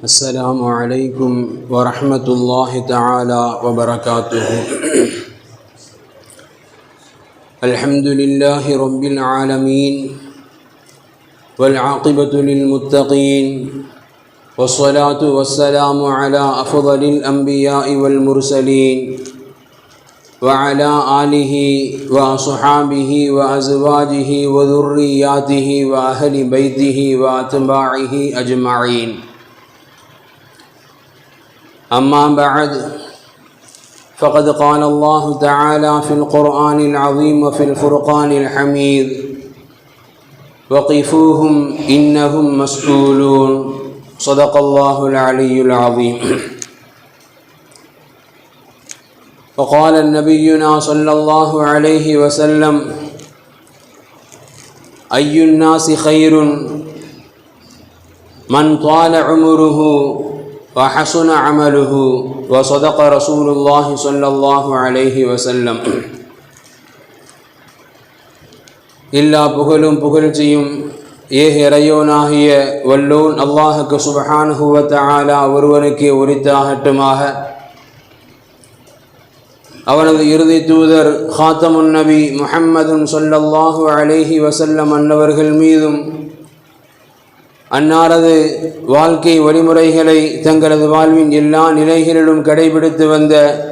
السلام عليكم ورحمة الله تعالى وبركاته. الحمد لله رب العالمين والعاقبة للمتقين والصلاة والسلام على أفضل الأنبياء والمرسلين وعلى آله وصحابه وأزواجه وذرياته وأهل بيته وأتباعه أجمعين. أما بعد فقد قال الله تعالى في القرآن العظيم وفي الفرقان الحميد وقفوهم إنهم مسؤولون. صدق الله العلي العظيم. وقال نبينا صلى الله عليه وسلم أي الناس خير من طال عمره وحسن عمله وصدق رسول الله صلى الله عليه وسلم எல்லா புகழும் புகழ்ச்சியும் ஏக இறையோனாகிய வல்லோன் அல்லாஹுக்கு சுபஹானுவத்த ஆலா ஒருவனுக்கே உரித்தாகட்டுமாக அவனது இறுதி தூதர் ஹாத்தமுன் நபி முஹம்மதுன் சொல்லல்லாஹு அலைஹி வசல்லம் அன்னவர்கள் மீதும் அன்னாரது வாழ்க்கை வழிமுறைகளை தங்களது வாழ்வின் எல்லா நிலைகளிலும் கடைபிடித்து வந்த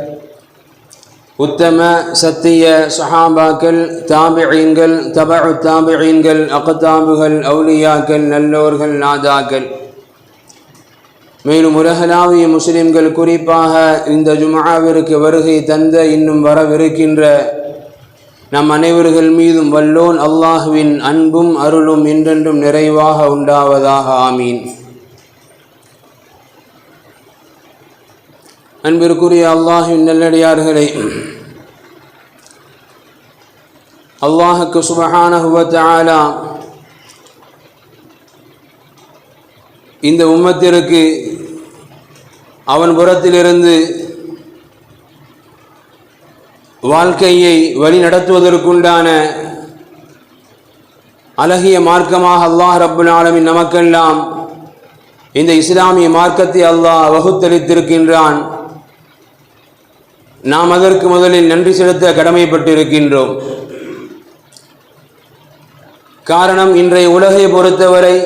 உத்தம சத்திய சஹாபாக்கள் தாபியங்கள் தபு தாபியங்கள் அகத்தாபுகள் அவுலியாக்கள் நல்லோர்கள் நாதாக்கள். மேலும் உலகளாவிய முஸ்லிம்கள் குறிப்பாக இந்த ஜுமாவிற்கு வருகை தந்த இன்னும் வரவிருக்கின்ற நம் அனைவர்கள் மீதும் வல்லோன் அல்லாஹுவின் அன்பும் அருளும் என்றென்றும் நிறைவாக உண்டாவதாக. ஆமீன். அன்பிற்குரிய அல்லாஹுவின் நல்லடியார்களை அல்லாஹுக்கு சுபஹானஹுவத்தாலா இந்த உம்மத்திற்கு அவன் புறத்திலிருந்து வாழ்க்கையை வழி நடத்துவதற்குண்டான அழகிய மார்க்கமாக அல்லாஹ் ரப்புல் ஆலமின் நமக்கெல்லாம் இந்த இஸ்லாமிய மார்க்கத்தை அல்லாஹ் வகுத்தளித்திருக்கின்றான். நாம் அதற்கு முதலில் நன்றி செலுத்த கடமைப்பட்டிருக்கின்றோம். காரணம் இன்றைய உலகை பொறுத்தவரை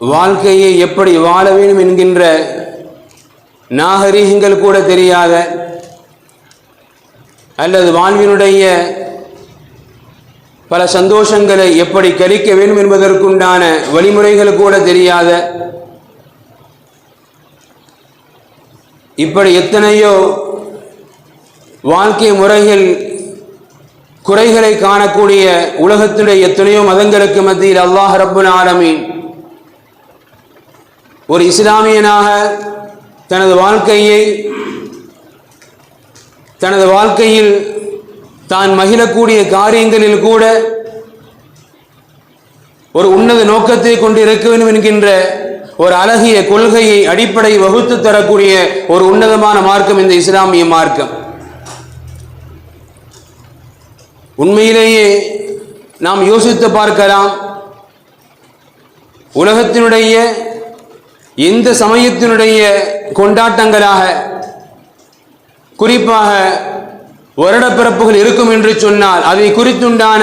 வாழ்க்கையை எப்படி வாழ வேண்டும் என்கின்ற நாகரீகங்கள் கூட தெரியாத அல்லது வாழ்வினுடைய பல சந்தோஷங்களை எப்படி கழிக்க வேண்டும் என்பதற்குண்டான வழிமுறைகள் கூட தெரியாத இப்படி எத்தனையோ வாழ்க்கை முறைகள் குறைகளை காணக்கூடிய உலகத்துடைய எத்தனையோ மதங்களுக்கு மத்தியில் அல்லாஹ் ரப்புல் ஆலமீன் ஒரு இஸ்லாமியனாக தனது வாழ்க்கையை தனது வாழ்க்கையில் தான் மகிழக்கூடிய காரியங்களில் கூட ஒரு உன்னத நோக்கத்தை கொண்டு இருக்க வேண்டும் என்கின்ற ஒரு அழகிய கொள்கையை அடிப்படை வகுத்து தரக்கூடிய ஒரு உன்னதமான மார்க்கம் இந்த இஸ்லாமிய மார்க்கம். உண்மையிலேயே நாம் யோசித்து பார்க்கலாம் உலகத்தினுடைய எந்த சமயத்தினுடைய கொண்டாட்டங்களாக குறிப்பாக வருடப்பிறப்புகள் இருக்கும் என்று சொன்னால் அதை குறித்துண்டான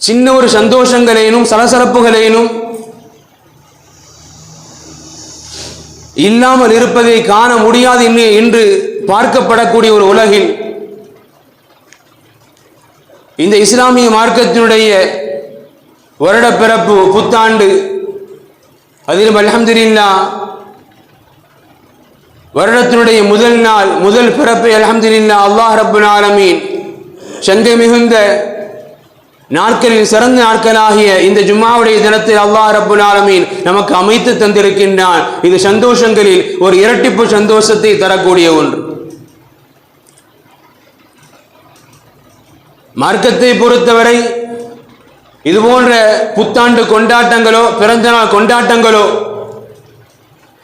சின்ன ஒரு சந்தோஷங்களேனும் சலசலப்புகளேனும் இல்லாமல் இருப்பதை காண முடியாது என்று பார்க்கப்படக்கூடிய ஒரு உலகில் இந்த இஸ்லாமிய மார்க்கத்தினுடைய வருடப்பிறப்பு புத்தாண்டு அதிலும் அலமதுல்லா வருடத்தினுடைய முதல் நாள் முதல் பிறப்பு அலமதுல்லா அல்லாஹ் ரபுல் ஆலமீன். சங்கை மிகுந்த நாட்களில் சிறந்த நாட்களாகிய இந்த ஜும்மாவுடைய தினத்தில் அல்லாஹ் ரபுல் ஆலமீன் நமக்கு அமைத்து தந்திருக்கின்றான். இது சந்தோஷங்களில் ஒரு இரட்டிப்பு சந்தோஷத்தை தரக்கூடிய ஒன்று. மார்க்கத்தை பொறுத்தவரை இது போன்ற புத்தாண்டு கொண்டாட்டங்களோ பிறந்தநாள் கொண்டாட்டங்களோ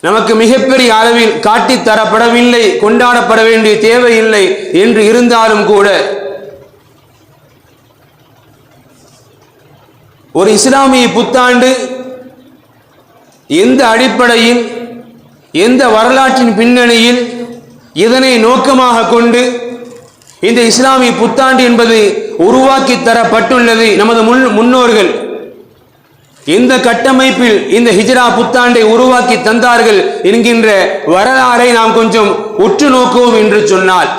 நமக்கு மிகப்பெரிய அளவில் காட்டித்தரப்படவில்லை கொண்டாடப்பட வேண்டிய தேவையில்லை என்று இருந்தாலும் கூட ஒரு இஸ்லாமிய புத்தாண்டு எந்த அடிப்படையில் எந்த வரலாற்றின் பின்னணியில் இதனை நோக்கமாக கொண்டு இந்த இஸ்லாமிய புத்தாண்டு என்பது உருவாக்கி தரப்பட்டுள்ளது நமது முன் முன்னோர்கள். இந்த கட்டமைப்பில் இந்த ஹிஜ்ரா புத்தாண்டை உருவாக்கி தந்தார்கள் என்கின்ற வரலாறை நாம் கொஞ்சம் உற்று நோக்குவோம் என்று சொன்னால்.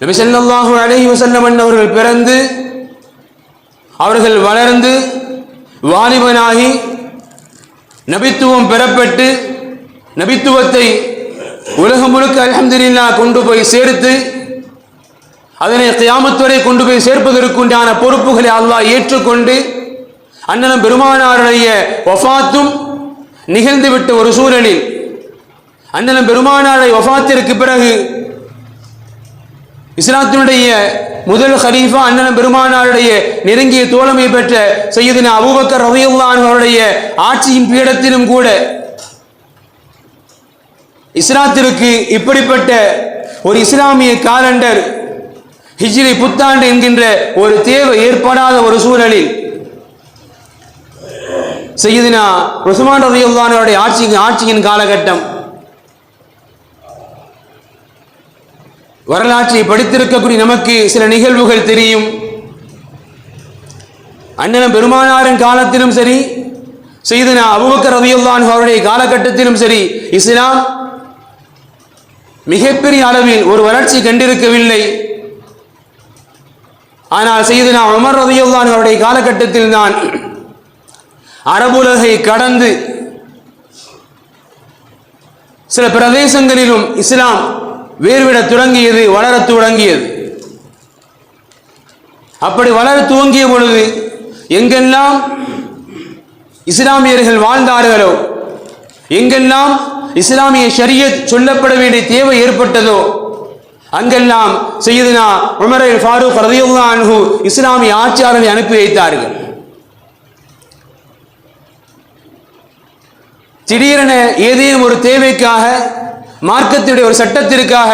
நபிசல்லாஹு அலஹி வசல்லமன் அவர்கள் பிறந்து அவர்கள் வளர்ந்து வாலிபனாகி நபித்துவம் பெறப்பட்டு நபித்துவத்தை உலகம் முழுக்க அலமதுல்லா கொண்டு போய் சேர்த்து அதனை கியாமத் வரை கொண்டு போய் சேர்ப்பதற்குண்டான பொறுப்புகளை அல்லாஹ் ஏற்றுக்கொண்டு அண்ணனம் பெருமானாருடைய ஒஃபாத்தும் நிகழ்ந்துவிட்ட ஒரு சூழலில் அண்ணனம் பெருமானாரை ஒஃபாத்திற்கு பிறகு இஸ்லாத்தினுடைய முதல் ஹலீஃபா அண்ணன் பெருமானாருடைய நெருங்கிய தோழமை பெற்ற சையதின அபூபக்கர் ரலியல்லாஹு அவருடைய ஆட்சியின் பீடத்திலும் கூட இஸ்லாத்திற்கு இப்படிப்பட்ட ஒரு இஸ்லாமிய காலண்டர் ஹிஜ்ரி புத்தாண்டு என்கின்ற ஒரு தேவை ஏற்படாத ஒரு சூழலில் செய்தினா உஸ்மான் ரதியுல்லானுடைய ஆட்சி ஆட்சியின் காலகட்டம் வரலாற்றை படித்திருக்கக்கூடிய நமக்கு சில நிகழ்வுகள் தெரியும். அண்ணன் பெருமானாரின் காலத்திலும் சரி செய்தனா அபுபக்கர் ரதியுல்லான் அவருடைய காலகட்டத்திலும் சரி இஸ்லாம் மிகப்பெரிய அளவில் ஒரு வளர்ச்சி கண்டிருக்கவில்லை. ஆனால் செய்தனா உமர் ரதியுல்லான் அவருடைய காலகட்டத்தில் தான் அரபுலகை கடந்து சில பிரதேசங்களிலும் இஸ்லாம் வேர்விட தொடங்கியது வளர தொடங்கியது. அப்படி வளர துவங்கிய பொழுது எங்கெல்லாம் இஸ்லாமியர்கள் வாழ்ந்தார்களோ எங்கெல்லாம் இஸ்லாமிய ஷரியத் சொல்லப்பட வேண்டிய தேவை ஏற்பட்டதோ அங்கெல்லாம் செய்யதுனா உமர் ஃபாரூக் ரதியுல்லா இஸ்லாமிய ஆட்சியாளரை அனுப்பி வைத்தார்கள். திடீரென ஏதேனும் ஒரு தேவைக்காக மார்க்கத்தினுடைய ஒரு சட்டத்திற்காக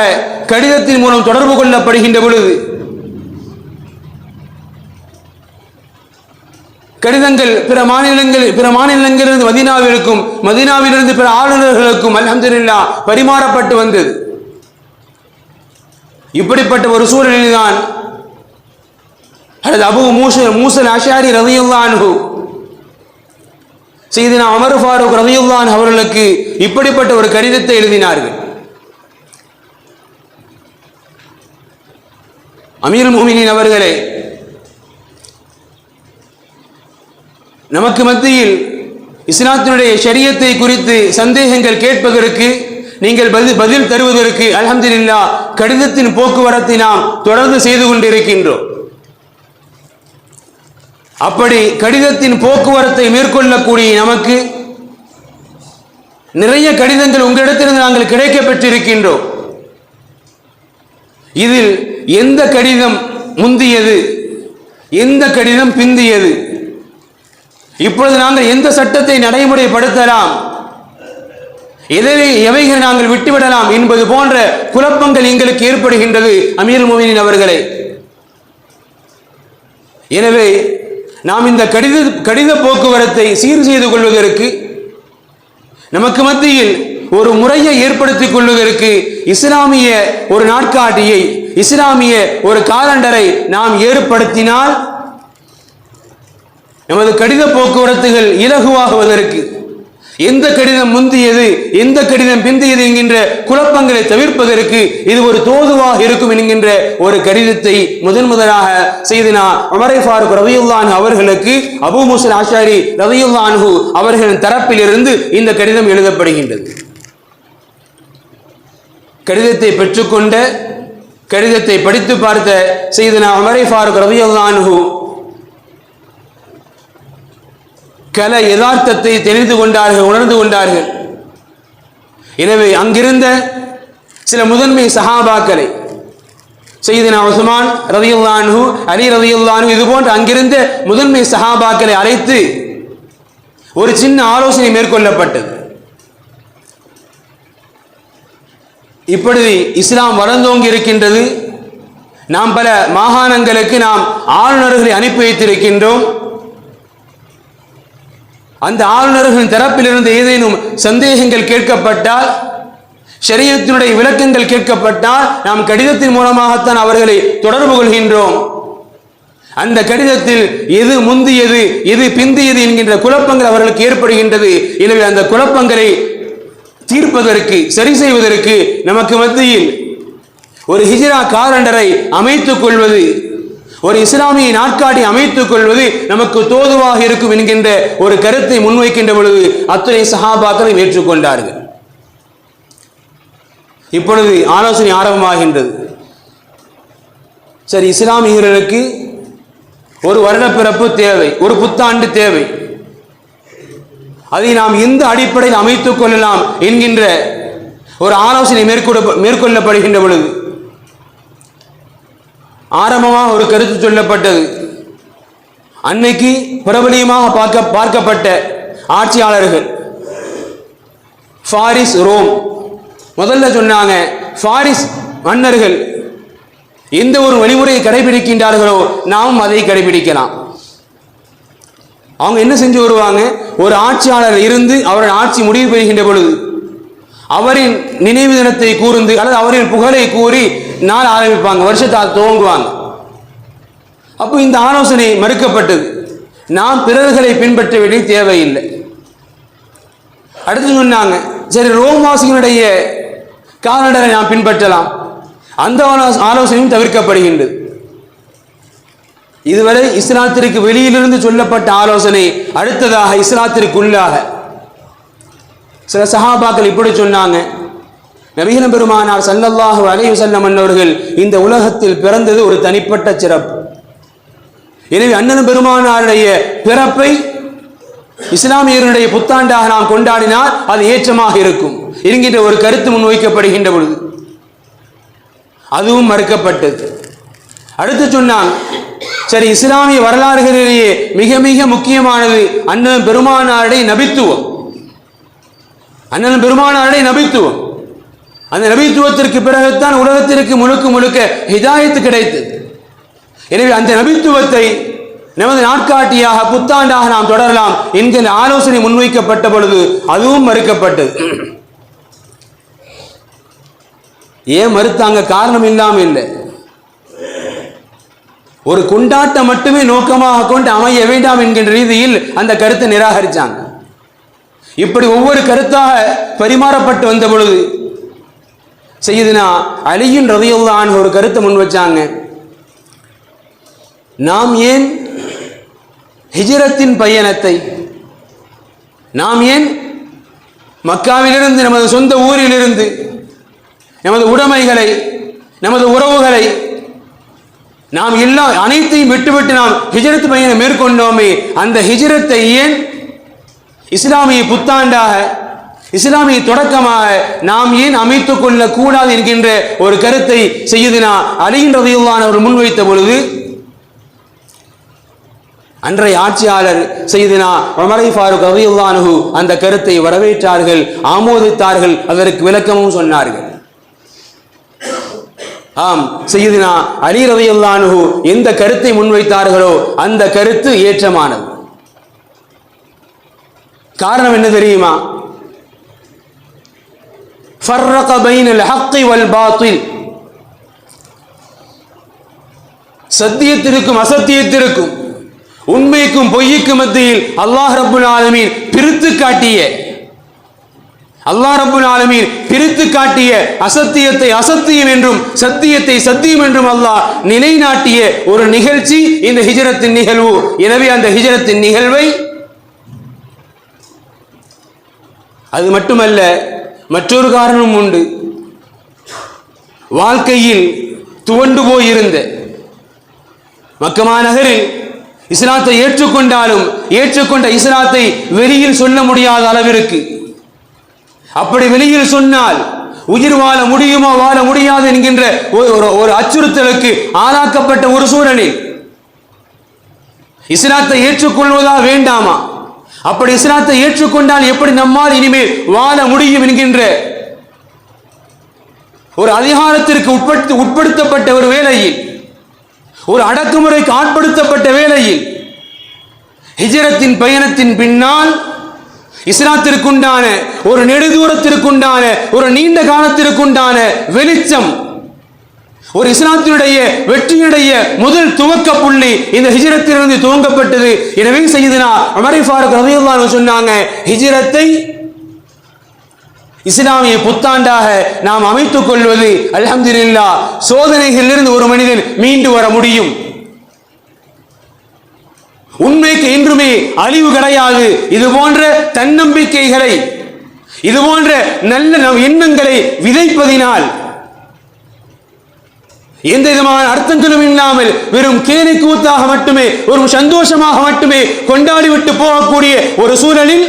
கடிதத்தின் மூலம் தொடர்பு கொள்ளப்படுகின்ற பொழுது கடிதங்கள் பிற மாநிலங்கள் பிற மாநிலங்களிலிருந்து மதீனாவிற்கும் மதீனாவிலிருந்து பிற ஆளுநர்களுக்கும் அலமதுல்லா பரிமாறப்பட்டு வந்தது. இப்படிப்பட்ட ஒரு சூழ்நிலைதான் அல்லது அபு மூசல் மூசல் அஷாரி ரதியுல்லான்ஹு செய்தினா அமர் ஃபாரூக் ரதியுல்லான் அவர்களுக்கு இப்படிப்பட்ட ஒரு கடிதத்தை எழுதினார்கள். அமீர் முமினின் அவர்களே நமக்கு மத்தியில் இஸ்லாத்தினுடைய ஷரியத்தை குறித்து சந்தேகங்கள் கேட்பதற்கு நீங்கள் பதில் பதில் தருவதற்கு அலமதுல்லா கடிதத்தின் போக்குவரத்தை நாம் தொடர்ந்து செய்து கொண்டிருக்கின்றோம். அப்படி கடிதத்தின் போக்குவரத்தை மேற்கொள்ளக்கூடிய நமக்கு நிறைய கடிதங்கள் உங்களிடத்திலிருந்து நாங்கள் கிடைக்க பெற்றிருக்கின்றோம் இதில் எந்த கடிதம் முந்தியது? எந்த கடிதம் பிந்தியது? இப்பொழுது நாங்கள் எந்த சட்டத்தை நடைமுறைப்படுத்தலாம்? எதை எவைகளை நாங்கள் விட்டுவிடலாம் என்பது போன்ற குழப்பங்கள் எங்களுக்கு ஏற்படுகின்றது அமீர் மோமினின் அவர்களே. எனவே நாம் இந்த கடித கடித போக்குவரத்தை சீர் செய்து கொள்வதற்கு நமக்கு மத்தியில் ஒரு முறையை ஏற்படுத்திக் கொள்வதற்கு இஸ்லாமிய ஒரு நாட்காட்டியை இஸ்லாமிய ஒரு காலண்டரை நாம் ஏற்படுத்தினால் நமது கடித போக்குவரத்துகள் இலகுவாகுவதற்கு எந்த கடிதம் முந்தியது எந்த கடிதம் பிந்தியது என்கின்ற குழப்பங்களை தவிர்ப்பதற்கு இது ஒரு தோதுவாக இருக்கும் என்கின்ற ஒரு கடிதத்தை முதன் முதலாக செய்தினா அமரை ஃபாரூக் ரவியுல்லான் அவர்களுக்கு அபு முசல் ஆஷாரி ரவியுல்லான்ஹு அவர்களின் தரப்பிலிருந்து இந்த கடிதம் எழுதப்படுகின்றது. கடிதத்தை பெற்றுக்கொண்ட கடிதத்தை படித்து பார்த்த செய்தினா அமரை ஃபாரூக் ரவியுல்லான்ஹு கல யதார்த்தத்தை தெரிந்து கொண்டார்கள் உணர்ந்து கொண்டார்கள். எனவே அங்கிருந்த சில முதன்மை சஹாபாக்களை செய்தினா உஸ்மான் ரதியுல்லானு அலி ரதியுல்லானு இது போன்ற அங்கிருந்த முதன்மை சஹாபாக்களை அழைத்து ஒரு சின்ன ஆலோசனை மேற்கொள்ளப்பட்டது. இப்படி இஸ்லாம் வளர்ந்தோங்கி இருக்கின்றது. நாம் பல மாகாணங்களுக்கு நாம் ஆளுநர்களை அனுப்பி வைத்திருக்கின்றோம். அந்த ஆளுநர்களின் தரப்பிலிருந்து ஏதேனும் சந்தேகங்கள் கேட்கப்பட்டால் சரீரத்தினுடைய விளக்கங்கள் கேட்கப்பட்டால் நாம் கடிதத்தின் மூலமாகத்தான் அவர்களை தொடர்பு கொள்கின்றோம். அந்த கடிதத்தில் எது முந்தியது எது பிந்தியது என்கின்ற குழப்பங்கள் அவர்களுக்கு ஏற்படுகின்றது. எனவே அந்த குழப்பங்களை தீர்ப்பதற்கு சரி செய்வதற்கு நமக்கு மத்தியில் ஒரு ஹிஜ்ரா காலண்டரை அமைத்துக் கொள்வது ஒரு இஸ்லாமிய நாட்காட்டி அமைத்துக் கொள்வது நமக்கு தோதுவாக இருக்கும் என்கின்ற ஒரு கருத்தை முன்வைக்கின்ற பொழுது அத்துணை சஹாபாக்களை ஏற்றுக்கொண்டார்கள். இப்பொழுது ஆலோசனை ஆரம்பமாகின்றது. சரி இஸ்லாமியர்களுக்கு ஒரு வருடப்பிறப்பு தேவை ஒரு புத்தாண்டு தேவை. அதை நாம் இந்த அடிப்படையில் அமைத்துக் கொள்ளலாம் என்கின்ற ஒரு ஆலோசனை மேற்கொள்ள மேற்கொள்ளப்படுகின்ற பொழுது ஆரம்பமாக ஒரு கருத்து சொல்லப்பட்டது. அன்னைக்கு பிரபலியமாக பார்க்க பார்க்கப்பட்ட ஆட்சியாளர்கள் ஃபாரிஸ் ரோம். முதல்ல சொன்னாங்க ஃபாரிஸ் மன்னர்கள் எந்த ஒரு வழிமுறையை கடைபிடிக்கின்றார்களோ நாம் அதை கடைபிடிக்கலாம். அவங்க என்ன செஞ்சு வருவாங்க? ஒரு ஆட்சியாளர் இருந்து அவரின் ஆட்சி முடிவு பெறுகின்ற பொழுது அவரின் நினைவு தினத்தை கூர்ந்து அல்லது அவரின் புகழை கூறி நாள் ஆரம்பிப்பாங்க வருஷத்தால் துவங்குவாங்க. அப்போ இந்த ஆலோசனை மறுக்கப்பட்டது. நாம் பிறர்களை பின்பற்ற வேண்டிய தேவையில்லை. அடுத்து சொன்னாங்க சரி ரோம்வாசிகளுடைய காலண்டரை நாம் பின்பற்றலாம். அந்த ஆலோசனையும் தவிர்க்கப்படுகின்றது. இதுவரை இஸ்லாத்திற்கு வெளியிலிருந்து சொல்லப்பட்ட ஆலோசனை அடுத்ததாக இஸ்லாத்திற்குள்ளாக. சில சஹாபாக்கள் இப்படி சொன்னாங்க நபிகள் பெருமானார் சல்லல்லாஹு அலைஹி வஸல்லம் அன்னவர்கள் இந்த உலகத்தில் பிறந்தது ஒரு தனிப்பட்ட சிறப்பு. எனவே அண்ணன் பெருமானாருடைய பிறப்பை இஸ்லாமியருடைய புத்தாண்டாக நாம் கொண்டாடினால் அது ஏற்றமாக இருக்கும். என்கின்ற ஒரு கருத்து முன்வைக்கப்படுகின்ற பொழுது. அதுவும் மறுக்கப்பட்டது. அடுத்து சொன்னான் சரி இஸ்லாமிய வரலாறுகளிலேயே மிக மிக முக்கியமானது அண்ணன் பெருமானாருடைய நபித்துவம். அண்ணன் பெருமானாருடைய நபித்துவம். அந்த நபித்துவத்திற்கு பிறகுத்தான் உலகத்திற்கு முழுக்க முழுக்க ஹிதாயத்து கிடைத்தது. எனவே அந்த நபித்துவத்தை நமது நாட்காட்டியாக புத்தாண்டாக நாம் தொடரலாம் என்கிற ஆலோசனை முன்வைக்கப்பட்ட பொழுது அதுவும் மறுக்கப்பட்டது. ஏன் மறுத்தாங்க? காரணம் இல்லாம இல்லை. ஒரு கொண்டாட்டம் மட்டுமே நோக்கமாக கொண்டு அமைய வேண்டாம் என்கின்ற ரீதியில் அந்த கருத்தை நிராகரித்தாங்க இப்படி ஒவ்வொரு கருத்தாக பரிமாறப்பட்டு வந்த பொழுது செய்யுதுனா அலியின் ரதியுல்லான் ஒரு கருத்தை முன் வச்சாங்க. நாம் ஏன் ஹிஜரத்தின் பயணத்தை நாம் ஏன் மக்காவிலிருந்து நமது சொந்த ஊரிலிருந்து நமது உடைமைகளை நமது உறவுகளை நாம் எல்லா அனைத்தையும் விட்டுவிட்டு நாம் ஹிஜரத் பயணம் மேற்கொண்டோமே அந்த ஹிஜரத்தை ஏன் இஸ்லாமிய புத்தாண்டாக இஸ்லாமிய தொடக்கமாக நாம் ஏன் அமைத்துக் கொள்ள கூடாது என்கின்ற ஒரு கருத்தை செய்யுதுனா அலியின் ரதியுல்லான் அவர் முன்வைத்த பொழுது அன்றைய ஆட்சியாளர் செய்தினா உமரை ஃபாரூக் ரதியுல்லானு அந்த கருத்தை வரவேற்றார்கள் ஆமோதித்தார்கள் அதற்கு விளக்கமும் சொன்னார்கள். ஆம் செய்தினா அலி ரதியுல்லானு எந்த கருத்தை முன்வைத்தார்களோ அந்த கருத்து ஏற்றமானது. காரணம் என்ன தெரியுமா? ஃபர்ரக பைனல் ஹக்கி வல் சத்தியத்திற்கும் அசத்தியத்திற்கும் உண்மைக்கும் பொய்க்கும் மத்தியில் அல்லாஹ் ரபுல் ஆலமீன் பிரித்து காட்டிய அல்லாஹ் ரபுல் ஆலமீன் பிரித்து காட்டிய அசத்தியத்தை அசத்தியம் என்றும் சத்தியத்தை சத்தியம் என்றும் அல்லாஹ் நிலைநாட்டிய ஒரு நிகழ்ச்சி இந்த ஹிஜரத்தின் நிகழ்வு எனவே அந்த ஹிஜரத்தின் நிகழ்வை அது மட்டுமல்ல மற்றொரு காரணமும் உண்டு. வாழ்க்கையில் துவண்டு போயிருந்த மக்கமா நகரில் இஸ்லாத்தை ஏற்றுக்கொண்டாலும் ஏற்றுக்கொண்ட இஸ்லாத்தை வெளியில் சொல்ல முடியாத அளவிற்கு அப்படி வெளியில் சொன்னால் உயிர் வாழ முடியுமா வாழ முடியாது என்கின்ற ஒரு- ஒரு அச்சுறுத்தலுக்கு ஆளாக்கப்பட்ட ஒரு சூழலில் இஸ்லாத்தை ஏற்றுக்கொள்வதா வேண்டாமா? அப்படி இஸ்லாத்தை ஏற்றுக்கொண்டால் எப்படி நம்மால் இனிமேல் வாழ முடியும் என்கின்ற ஒரு அதிகாரத்திற்கு உட்படுத்த உட்படுத்தப்பட்ட ஒரு வேலையில் ஒரு அடக்குமுறைக்கு ஆட்படுத்தப்பட்ட வேலையில் ஹிஜரத்தின் பயணத்தின் பின்னால் இஸ்லாத்திற்குண்டான ஒரு நெடுதூரத்திற்குண்டான ஒரு நீண்ட காலத்திற்குண்டான வெளிச்சம் ஒரு இஸ்லாத்தினுடைய வெற்றியுடைய முதல் துவக்க புள்ளி இந்த ஹிஜரத்திலிருந்து துவங்கப்பட்டது. எனவே செய்தனா அமரி ஃபாரூக் ரலியல்லாஹு சொன்னாங்க ஹிஜரத்தை இஸ்லாமிய புத்தாண்டாக நாம் அமைத்துக் கொள்வது அல்ஹம்துலில்லா சோதனைகளிலிருந்து ஒரு மனிதன் மீண்டு வர முடியும். உண்மைக்கு இன்றுமே அழிவு கிடையாது. இது போன்ற தன்னம்பிக்கைகளை இது போன்ற நல்ல எண்ணங்களை விதைப்பதினால் எந்த விதமான அர்த்தங்களும் இல்லாமல் வெறும் கேலி கூத்தாக மட்டுமே ஒரு சந்தோஷமாக மட்டுமே கொண்டாடி விட்டு போகக்கூடிய ஒரு சூழலில்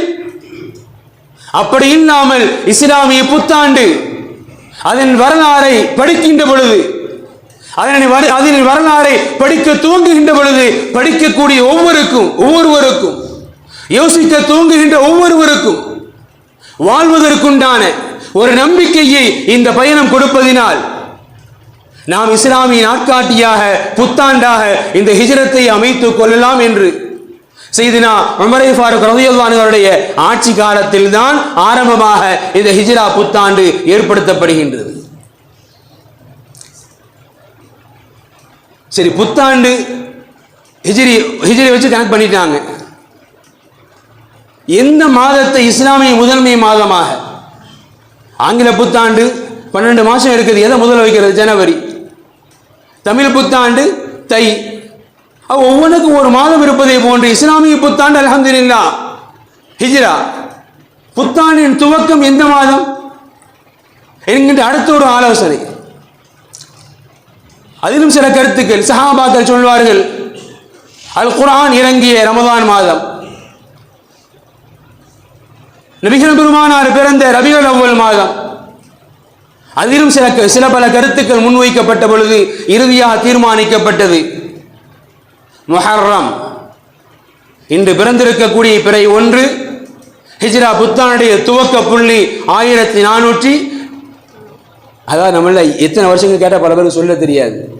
அப்படி இல்லாமல் இஸ்லாமிய புத்தாண்டு அதன் வரலாறை படிக்கின்ற பொழுது அதனை அதன் வரலாறை படிக்க தூங்குகின்ற பொழுது படிக்கக்கூடிய ஒவ்வொருக்கும் ஒவ்வொருவருக்கும் யோசிக்க தூங்குகின்ற ஒவ்வொருவருக்கும் வாழ்வதற்குண்டான ஒரு நம்பிக்கையை இந்த பயணம் கொடுப்பதினால் நாம் இஸ்லாமிய நாட்காட்டியாக புத்தாண்டாக இந்த ஹிஜரத்தை அமைத்துக் கொள்ளலாம் என்று. செய்தினா உமரை ஃபாரூக் ரலியல்லாஹு ஆட்சி காலத்தில் தான் ஆரம்பமாக இந்த ஹிஜ்ரா புத்தாண்டு ஏற்படுத்தப்படுகின்றது. சரி புத்தாண்டு ஹிஜ்ரி ஹிஜ்ரி வச்சு கனெக்ட் பண்ணிட்டாங்க. எந்த மாதத்தை இஸ்லாமிய முதன்மை மாதமாக? ஆங்கில புத்தாண்டு பன்னெண்டு மாதம் இருக்குது எதை முதல்ல வைக்கிறது? ஜனவரி. தமிழ் புத்தாண்டு தை. ஒவ்வொன்றுக்கும் ஒரு மாதம் இருப்பதை போன்று இஸ்லாமிய புத்தாண்டு அல்ஹம்துலில்லா. ஹிஜ்ரா. புத்தாண்டின் துவக்கம் எந்த மாதம்? என்கின்ற அடுத்த ஒரு ஆலோசனை. அதிலும் சில கருத்துக்கள். சஹாபாக்கள் சொல்வார்கள் அல் குரான் இறங்கிய ரமதான் மாதம். நபிகள் பெருமானார் பிறந்த ரபிகள் அவ்வல் மாதம். அதிலும் சில க- சில பல கருத்துக்கள் முன்வைக்கப்பட்ட பொழுது இறுதியாக தீர்மானிக்கப்பட்டது. முஹர்ரம். இன்று பிறந்திருக்கக்கூடிய பிறை ஒன்று ஹிஜ்ரா புத்தானுடைய துவக்க புள்ளி ஆயிரத்தி நானூற்றி அதாவது நம்மள எத்தனை வருஷங்கள் கேட்டால் பல பேருக்கு சொல்ல தெரியாது.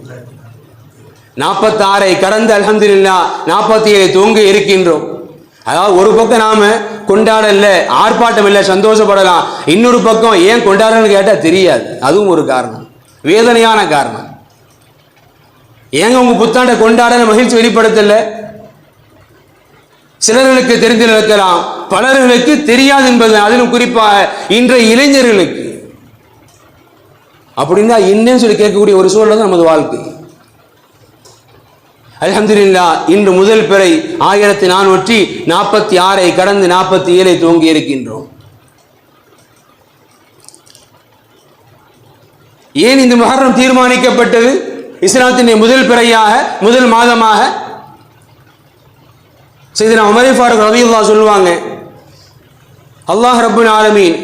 நாற்பத்தாறை கடந்து அலமதுல்லா நாற்பத்தி ஏழு தூங்க இருக்கின்றோம். அதாவது ஒரு பக்கம் நாம கொண்டாடல ஆர்ப்பாட்டம் இல்லை சந்தோஷப்படலாம். இன்னொரு பக்கம் ஏன் கொண்டாடுறேன்னு கேட்டால் தெரியாது. அதுவும் ஒரு காரணம். வேதனையான காரணம். ஏங்க உங்க புத்தாண்டை கொண்டாடல மகிழ்ச்சி வெளிப்படுத்தலை? சிலர்களுக்கு தெரிந்து நிற்கலாம் பலர்களுக்கு தெரியாது என்பது அதிலும் குறிப்பாக இன்றைய இளைஞர்களுக்கு. அப்படின்னா என்னன்னு சொல்லி கேட்கக்கூடிய ஒரு சூழல் தான் நமது வாழ்க்கை. அலமதுல்லா இன்று முதல் பிறை ஆயிரத்தி நானூற்றி நாற்பத்தி ஆறை கடந்து நாற்பத்தி ஏழை துவங்கி இருக்கின்றோம். ஏன் இந்த முகரம் தீர்மானிக்கப்பட்டது? இஸ்லாத்தினுடைய முதல் பிறையாக முதல் மாதமாக செய்தினா உமரை ஃபாரூக் ரலியல்லாஹு சொல்லுவாங்க அல்லாஹ் ரபுன் ஆலமீன்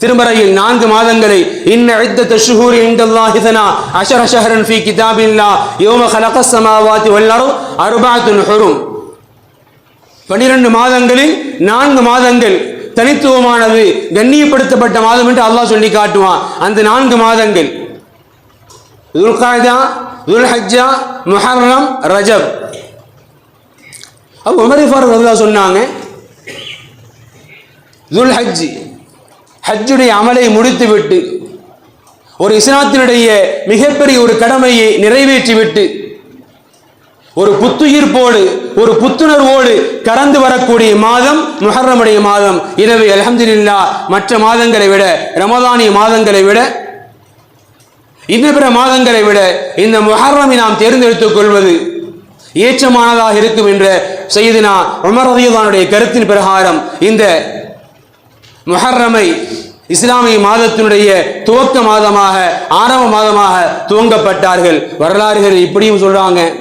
திருமறையில் நான்கு மாதங்களை இன்ன இத்தத்த ஷுஹூர் இண்டல்லா ஹிதனா அஷர ஷஹரன் ஃபி கிதாபில்லா யோம கலக வல்லரும் அருபாத்துன் ஹுரும். பனிரெண்டு மாதங்களில் நான்கு மாதங்கள் தனித்துவமானது கண்ணியப்படுத்தப்பட்ட மாதம் என்று அல்லாஹ் சொல்லி காட்டுவான். அந்த நான்கு மாதங்கள் துல்காதா துல்ஹஜா முஹர்ரம் ரஜப். அப்போ உமரி ஃபாரூக் சொன்னாங்க துல்ஹஜ் ஹஜ்ஜுடைய அமலை முடித்துவிட்டு ஒரு இஸ்லாத்தினுடைய மிகப்பெரிய ஒரு கடமையை நிறைவேற்றிவிட்டு ஒரு புத்துயிர்ப்போடு ஒரு புத்துணர்வோடு கடந்து வரக்கூடிய மாதம் முஹர்ரமுடைய மாதம். எனவே அலமதுல்லா மற்ற மாதங்களை விட ரமதானிய மாதங்களை விட இன்னும் பிற மாதங்களை விட இந்த முஹர்ரமை நாம் தேர்ந்தெடுத்துக் கொள்வது ஏற்றமானதாக இருக்கும் என்ற செய்தினா உமர் கருத்தின் பிரகாரம் இந்த முஹர்ரமை இஸ்லாமிய மாதத்தினுடைய துவக்க மாதமாக ஆரம்ப மாதமாக துவங்கப்பட்டார்கள். வரலாறுகள் இப்படியும் சொல்றாங்க.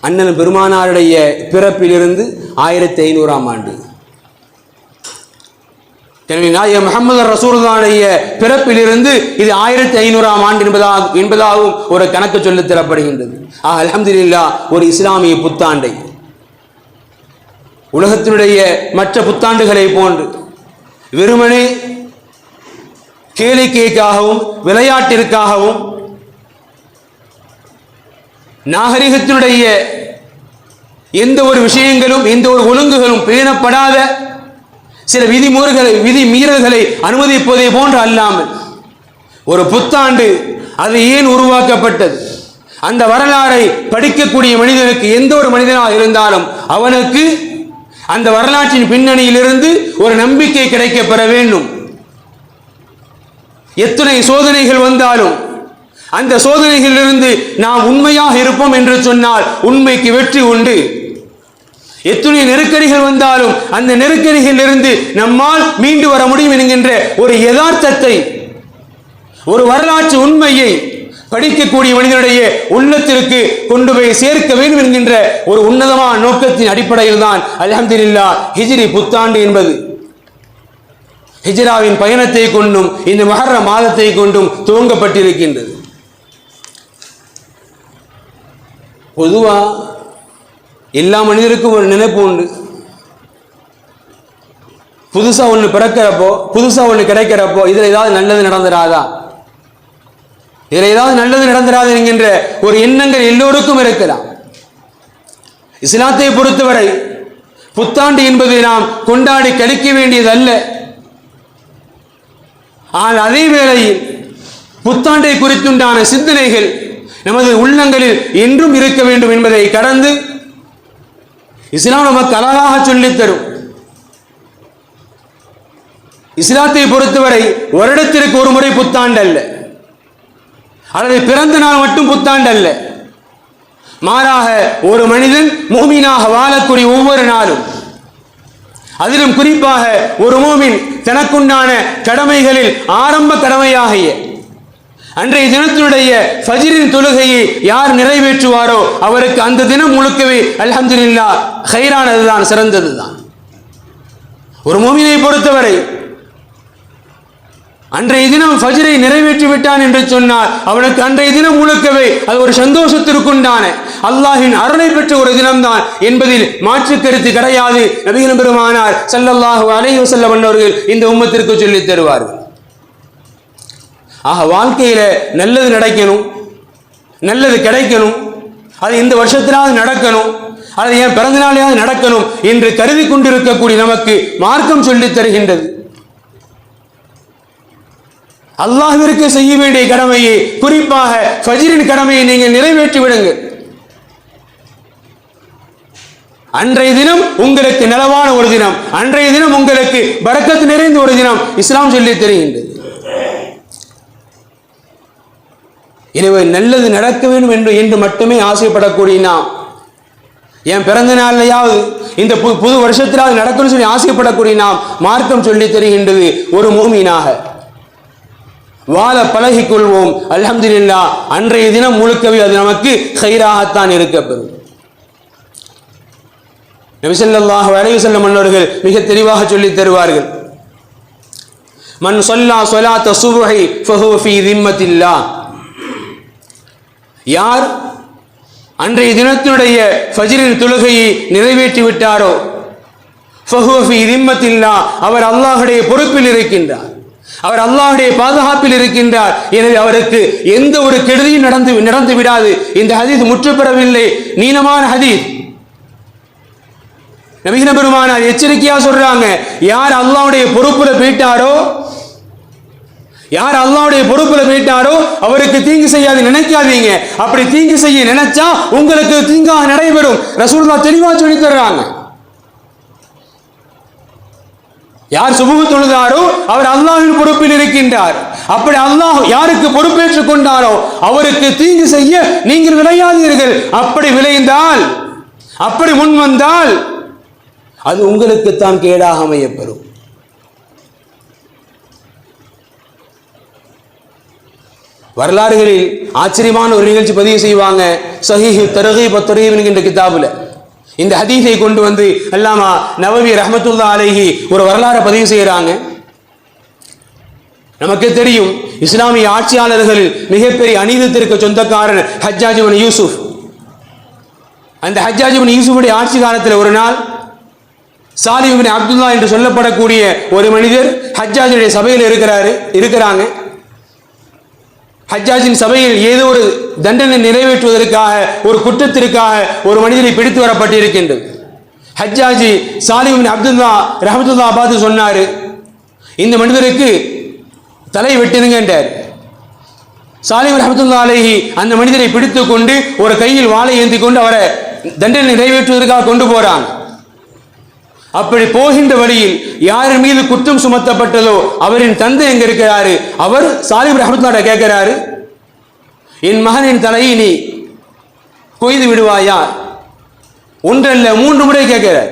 அண்ணன் பெருமானாருடைய பிறப்பிலிருந்து ஆயிரத்தி ஐநூறாம் ஆண்டு. எனவே நாயக முகமது ரசூலுல்லாஹுடைய பிறப்பிலிருந்து இது ஆயிரத்தி ஐநூறாம் ஆண்டு என்பதாக என்பதாகவும் ஒரு கணக்கு சொல்லி தரப்படுகின்றது. அஹ் அலமதுல்லா ஒரு இஸ்லாமிய புத்தாண்டை. உலகத்தினுடைய மற்ற புத்தாண்டுகளை போன்று வெறுமனே கேளிக்கைக்காகவும் விளையாட்டிற்காகவும் நாகரிகத்தினுடைய எந்த ஒரு விஷயங்களும் எந்த ஒரு ஒழுங்குகளும் பேணப்படாத சில விதிமுறைகளை விதி மீறல்களை அனுமதிப்பதை போன்று அல்லாமல் ஒரு புத்தாண்டு அது ஏன் உருவாக்கப்பட்டது? அந்த வரலாறை படிக்கக்கூடிய மனிதனுக்கு எந்த ஒரு மனிதனாக இருந்தாலும் அவனுக்கு அந்த வரலாற்றின் பின்னணியிலிருந்து ஒரு நம்பிக்கை கிடைக்கப் பெற வேண்டும். எத்தனை சோதனைகள் வந்தாலும் அந்த சோதனைகளிலிருந்து நாம் உண்மையாக இருப்போம் என்று சொன்னால் உண்மைக்கு வெற்றி உண்டு. எத்தனை நெருக்கடிகள் வந்தாலும் அந்த நெருக்கடிகளிலிருந்து நம்மால் மீண்டு வர முடியும் என்கின்ற ஒரு யதார்த்தத்தை ஒரு வரலாற்று உண்மையை படிக்கக்கூடிய மனிதனுடைய உள்ளத்திற்கு கொண்டு போய் சேர்க்க வேண்டும் என்கின்ற ஒரு உன்னதமான நோக்கத்தின் அடிப்படையில் தான் அல்ஹம்துலில்லா ஹிஜ்ரி புத்தாண்டு என்பது. ஹிஜ்ராவின் பயணத்தை கொண்டும் இந்த மகர மாதத்தை கொண்டும் துவங்கப்பட்டிருக்கின்றது. பொதுவா எல்லா மனிதருக்கும் ஒரு நினைப்பு உண்டு. புதுசா ஒன்று பிறக்கிறப்போ புதுசா ஒன்று கிடைக்கிறப்போ இதில் ஏதாவது நல்லது நடந்துடாதான் இதில் ஏதாவது நல்லது நடந்துடாது என்கின்ற ஒரு எண்ணங்கள் எல்லோருக்கும் இருக்கலாம். இஸ்லாத்தை பொறுத்தவரை புத்தாண்டு என்பதை நாம் கொண்டாடி கழிக்க வேண்டியது அல்ல ஆனால் அதே வேளையில் புத்தாண்டை குறித்துண்டான சிந்தனைகள் நமது உள்ளங்களில் என்றும் இருக்க வேண்டும் என்பதை கடந்து இஸ்லாம் நமக்கு அழகாக சொல்லித் தரும். இஸ்லாத்தை பொறுத்தவரை வருடத்திற்கு ஒரு முறை புத்தாண்டு அல்ல. அல்லது பிறந்த நாள் மட்டும் புத்தாண்டு அல்ல மாறாக ஒரு மனிதன் மோமீனாக வாழக்கூடிய ஒவ்வொரு நாளும் அதிலும் குறிப்பாக ஒரு மூமின் தனக்குண்டான கடமைகளில் ஆரம்ப கடமையாகிய அன்றைய தினத்தினுடைய ஃபஜிரின் தொழுகையை யார் நிறைவேற்றுவாரோ அவருக்கு அந்த தினம் முழுக்கவே அல்ஹம்துலில்லா ஹைரானதுதான் சிறந்ததுதான். ஒரு மோமினை பொறுத்தவரை அன்றைய தினம் ஃபஜ்ரை நிறைவேற்றி விட்டான் என்று சொன்னார் அவனுக்கு அன்றைய தினம் முழுக்கவே அது ஒரு சந்தோஷத்திற்குண்டான அல்லாஹின் அருளை பெற்ற ஒரு தினம்தான் என்பதில் மாற்று கருத்து கிடையாது. நபிகள் பெருமானார் சல்லல்லாஹு அலைஹி வஸல்லம் அவர்கள் இந்த உம்மத்திற்கு சொல்லித் தருவார்கள். ஆக வாழ்க்கையில நல்லது நடக்கணும். நல்லது கிடைக்கணும். அது இந்த வருஷத்திலாவது நடக்கணும். அது என் பிறந்த நாளையாவது நடக்கணும் என்று கருதி கொண்டிருக்கக்கூடிய நமக்கு மார்க்கம் சொல்லித் தருகின்றது. அல்லாஹிற்கு செய்ய வேண்டிய கடமையை குறிப்பாக ஃபஜிரின் கடமையை நீங்கள் நிறைவேற்றி விடுங்கள். அன்றைய தினம் உங்களுக்கு நிலவான ஒரு தினம். அன்றைய தினம் உங்களுக்கு வரக்கத்து நிறைந்த ஒரு தினம். இஸ்லாம் சொல்லி தெரிகின்றது. எனவே நல்லது நடக்க வேண்டும் என்று என்று மட்டுமே ஆசைப்படக்கூடிய நாம். என் பிறந்த நாள்லையாவது இந்த புது வருஷத்திலாவது நடக்கணும்னு சொல்லி ஆசைப்படக்கூடிய நாம் மார்க்கம் சொல்லி தெரிகின்றது ஒரு மூமினாக. வாழ பழகி கொள்வோம் அல்ஹம்துலில்லா அன்றைய தினம் முழுக்கவே அது நமக்கு ஹைராகத்தான் இருக்கப்பெறும் நபிசல்லாஹு அலைஹி வஸல்லம் மன்னர்கள் மிக தெளிவாக சொல்லித் தருவார்கள். மண் சொல்லா சொலாத்த சுபஹி ஃபஹுவ திம்மத்தில்லா. யார் அன்றைய தினத்தினுடைய ஃபஜ்ரின் தொழுகையை நிறைவேற்றி விட்டாரோ? ஃபஹூஃபி ஃபீ திம்மத்தில்லா. அவர் அல்லாஹுடைய பொறுப்பில் இருக்கின்றார். அவர் அல்லாஹுடைய பாதுகாப்பில் இருக்கின்றார். எனவே அவருக்கு எந்த ஒரு கெடுதியும் நடந்து நடந்து விடாது. இந்த ஹதீஸ் முற்றுப்பெறவில்லை நீளமான ஹதீஸ். நவீன பெருமானார் எச்சரிக்கையா சொல்றாங்க. யார் அல்லாவுடைய பொறுப்புல போயிட்டாரோ யார் அல்லாவுடைய பொறுப்புல போயிட்டாரோ அவருக்கு தீங்கு செய்யாது நினைக்காதீங்க. அப்படி தீங்கு செய்ய நினைச்சா உங்களுக்கு தீங்காக நடைபெறும். ரசூல்லா தெளிவா சொல்லி தர்றாங்க. யார் சுமூக தொழுதாரோ அவர் அல்லாஹின் பொறுப்பில் இருக்கின்றார். அப்படி அல்லாஹ் யாருக்கு பொறுப்பேற்றுக் கொண்டாரோ அவருக்கு தீங்கு செய்ய நீங்கள் விளையாதீர்கள். அப்படி விளைந்தால் அப்படி முன் வந்தால் அது உங்களுக்குத்தான் கேடாக அமையப்பெறும். வரலாறுகளில் ஆச்சரியமான ஒரு நிகழ்ச்சி பதிவு செய்வாங்க. சஹிஹி தருகை தரீப் என்கின்ற கிதாபுல. இந்த ஹதீஸை கொண்டு வந்து அல்லாமா நவவி ரஹமத்துல்லா அலேஹி ஒரு வரலாறை பதிவு செய்கிறாங்க. நமக்கு தெரியும் இஸ்லாமிய ஆட்சியாளர்கள் மிகப்பெரிய அநீதத்திற்கு சொந்தக்காரன் ஹஜ்ஜாஜிபன் யூசுப். அந்த ஹஜ்ஜாஜிபன் யூசுஃபுடைய ஆட்சி காலத்தில் ஒரு நாள் சாலிபின் அப்துல்லா என்று சொல்லப்படக்கூடிய ஒரு மனிதர் ஹஜ்ஜாஜுடைய சபையில் இருக்கிறாரு இருக்கிறாங்க. ஹஜ்ஜாஜின் சபையில் ஏதோ ஒரு தண்டனை நிறைவேற்றுவதற்காக ஒரு குற்றத்திற்காக ஒரு மனிதனை பிடித்து வரப்பட்டிருக்கின்றது. ஹஜ்ஜாஜி சாலிமின் அப்துல்லா ரஹமத்துல்லா பார்த்து சொன்னார் இந்த மனிதருக்கு தலை வெட்டுனுங்கன்றார் சாலிம் ரஹமத்துல்லா அலேஹி அந்த மனிதரை பிடித்து கொண்டு ஒரு கையில் வாளை ஏந்தி கொண்டு அவரை தண்டனை நிறைவேற்றுவதற்காக கொண்டு போகிறான் அப்படி போகின்ற வழியில் யாரின் மீது குற்றம் சுமத்தப்பட்டதோ அவரின் தந்தை எங்க இருக்கிறாரு? அவர் சாலிப் ரஹமத்துல்லாட கேட்கிறாரு. என் மகனின் தலையை நீ கொய்து விடுவாயா ஒன்றல்ல மூன்று முறை கேட்கிறார்.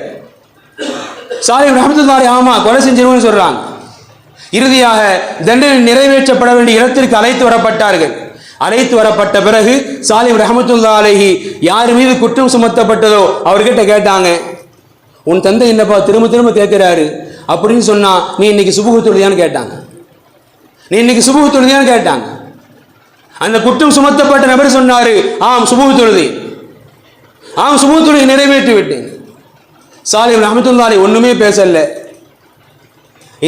சாலிப் ரஹமத்துல்லாரி ஆமா கொலை செஞ்சிருவோம்னு சொல்றாங்க. இறுதியாக தண்டனை நிறைவேற்றப்பட வேண்டிய இடத்திற்கு அழைத்து வரப்பட்டார்கள். அழைத்து வரப்பட்ட பிறகு சாலிம் ரஹமத்துல்லா அலஹி யார் மீது குற்றம் சுமத்தப்பட்டதோ அவர்கிட்ட கேட்டாங்க. உன் தந்தை என்னப்பா திரும்ப திரும்ப கேட்குறாரு? அப்படின்னு சொன்னால் நீ இன்னைக்கு சுபுகு தொழுதியான்னு கேட்டாங்க. நீ இன்னைக்கு சுபுகு தொழுதியான்னு கேட்டாங்க. அந்த குற்றம் சுமத்தப்பட்ட நபர் சொன்னார் ஆம் சுபுகு தொழுதி ஆம் சுபுகு தொழுகை நிறைவேற்றி விட்டேன். சாலிம் ரஹமத்துல்லாலை ஒன்றுமே பேசலை.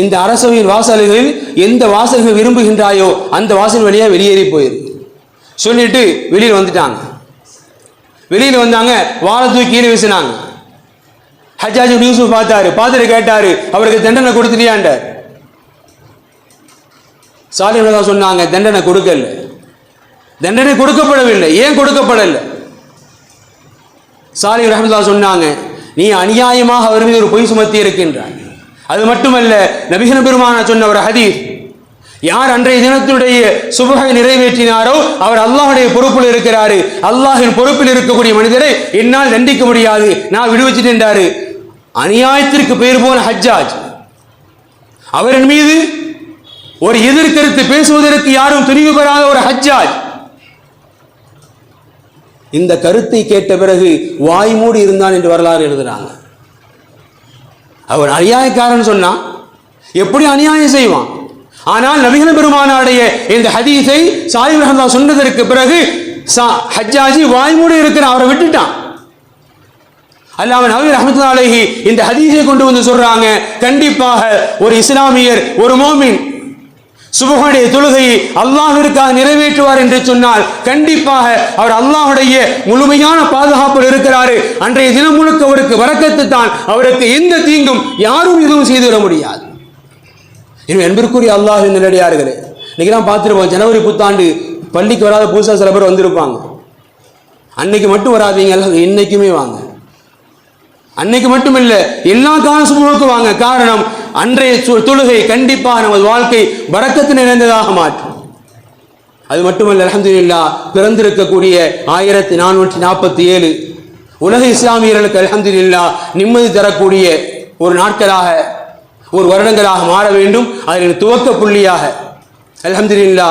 இந்த அரசவையின் வாசல்களில் எந்த வாசல்கள் விரும்புகின்றாயோ அந்த வாசல் வழியாக வெளியேறி போயிரு சொல்லிட்டு வெளியில் வந்துட்டாங்க. வெளியில் வந்தாங்க வாழ தூக்கி கீழே வீசினாங்க. ஹஜ்ஜாஜ் யூசுப் பார்த்தாரு. பார்த்துட்டு கேட்டாரு அவருக்கு தண்டனை கொடுத்துட்டியாண்ட சாலிம் தான் சொன்னாங்க தண்டனை கொடுக்கல. தண்டனை கொடுக்கப்படவில்லை. ஏன் கொடுக்கப்படலை? சாலி ரஹமதுல்லா சொன்னாங்க நீ அநியாயமாக அவர் மீது ஒரு பொய் சுமத்தி இருக்கின்றாய். அது மட்டுமல்ல நபிகன பெருமான சொன்ன ஒரு ஹதீர் யார் அன்றைய தினத்துடைய சுபகை நிறைவேற்றினாரோ அவர் அல்லாஹுடைய பொறுப்பில் இருக்கிறாரு. அல்லாஹின் பொறுப்பில் இருக்கக்கூடிய மனிதரை என்னால் தண்டிக்க முடியாது. நான் விடுவிச்சிட்டேன்றாரு அநியாயத்திற்கு பெயர் போன ஹஜ்ஜாஜ். அவரின் மீது ஒரு எதிர்கருத்து பேசுவதற்கு யாரும் துணிவு பெறாத ஒரு ஹஜ்ஜாஜ். இந்த கருத்தை கேட்ட பிறகு வாய் மூடி இருந்தான் என்று வரலாறு எழுதுறாங்க. அவர் அநியாயக்காரன் சொன்னான் எப்படி அநியாயம் செய்வான்? ஆனால் நபிகள் பெருமானாடைய இந்த ஹதீஸை சாய் ரஹம்லா சொன்னதற்கு பிறகு சா- ஹஜ்ஜாஜி வாய்மூடி இருக்கிற அவரை விட்டுட்டான். அல்லாம நவீர் ரஹமத்துல்லாஹி அலைஹி இந்த ஹதீஸை கொண்டு வந்து சொல்றாங்க. கண்டிப்பாக ஒரு இஸ்லாமியர் ஒரு மோமின் சுபகனுடைய தொழுகையை அல்லாஹிற்காக நிறைவேற்றுவார் என்று சொன்னால் கண்டிப்பாக அவர் அல்லாஹுடைய முழுமையான பாதுகாப்பில் இருக்கிறாரு. அன்றைய தினம் முழுக்க அவருக்கு வரக்கத்து தான். அவருக்கு எந்த தீங்கும் யாரும் எதுவும் செய்துவிட முடியாது. எனவே அன்பிற்குரிய அல்லாஹ் நிலடியார்களே இன்னைக்கு தான் பார்த்துருப்போம் ஜனவரி புத்தாண்டு பள்ளிக்கு வராத புதுசாக சில பேர் வந்திருப்பாங்க. அன்னைக்கு மட்டும் வராதீங்க இன்னைக்குமே வாங்க. அன்னைக்கு மட்டும் இல்ல எல்லா காலசுமுழுக்கும் வாங்க. காரணம் அன்றைய சு- தொழுகை கண்டிப்பாக நமது வாழ்க்கை பறக்கத்து நிறைந்ததாக மாற்றும். அது மட்டுமல்ல அல்ஹம்துலில்லா பிறந்திருக்கக்கூடிய ஆயிரத்தி நானூற்றி நாற்பத்தி ஏழு உலக இஸ்லாமியர்களுக்கு அல்ஹம்துலில்லா நிம்மதி தரக்கூடிய ஒரு நாட்களாக ஒரு வருடங்களாக மாற வேண்டும். அதில் துவக்க புள்ளியாக அல்ஹம்துலில்லா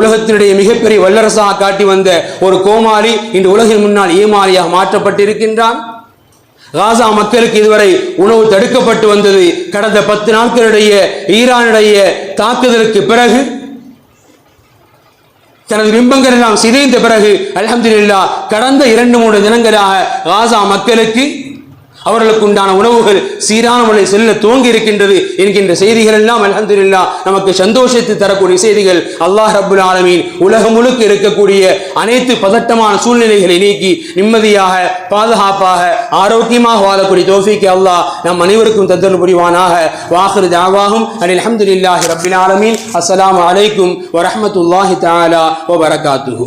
உலகத்தினுடைய மிகப்பெரிய வல்லரசாக காட்டி வந்த ஒரு கோமாளி இன்று உலகின் முன்னால் ஏமாளியாக மாற்றப்பட்டிருக்கின்றான். காசா மக்களுக்கு இதுவரை உணவு தடுக்கப்பட்டு வந்தது. கடந்த பத்து நாட்களுடைய ஈரானுடைய தாக்குதலுக்கு பிறகு தனது பிம்பங்கள் எல்லாம் சிதைந்த பிறகு அலமதுல்லா கடந்த இரண்டு மூன்று தினங்களாக காசா மக்களுக்கு அவர்களுக்கு உண்டான உணவுகள் சீரான முறை செல்ல துவங்கி இருக்கின்றது என்கின்ற செய்திகள் எல்லாம் அல்ஹம்துலில்லா நமக்கு சந்தோஷத்தை தரக்கூடிய செய்திகள். அல்லாஹ் ரப்புல் ஆலமீன் உலகம் முழுக்க இருக்கக்கூடிய அனைத்து பதட்டமான சூழ்நிலைகளை நீக்கி நிம்மதியாக பாதுகாப்பாக ஆரோக்கியமாக வாழக்கூடிய தோஃபிக்கு அல்லாஹ் நம் அனைவருக்கும் தந்தல் புரிவானாக. வாஹிரு தாவாகும் அனில் அலமதுல்லாஹி ரப்பில் ஆலமீன். அஸ்லாம் அலைக்கும் வரமத்துல்லாஹி தாலா ஓ பரகாத்துஹு